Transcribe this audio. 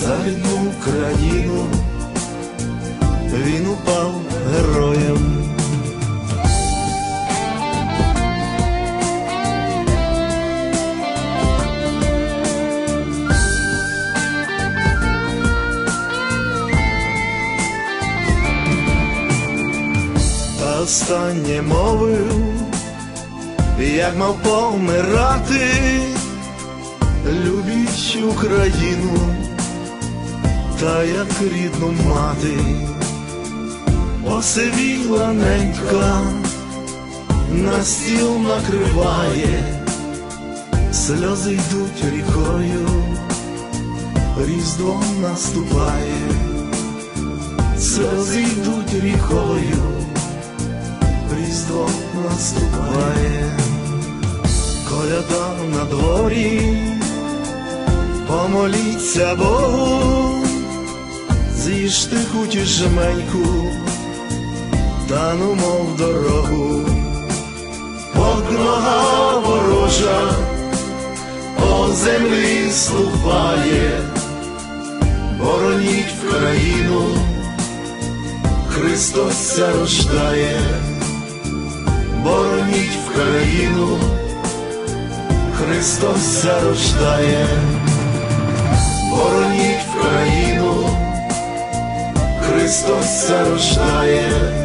за рідну країну він упав героєм. Та останнє мовив, як мав помирати, любіть Україну та як рідну мати, посивіла ненька, на стіл накриває, сльози йдуть рікою, різдво наступає, сльози йдуть рікою, різдво наступає, коляда на дворі, помоліться Богу з'їжте хуті жменьку, та ну мов дорогу, Бог нога ворожа, по землі слухає, бороніть в країну, Христос рождає, бороніть в країну, Христос рождає, бороніть в країну. Христос ся рождає.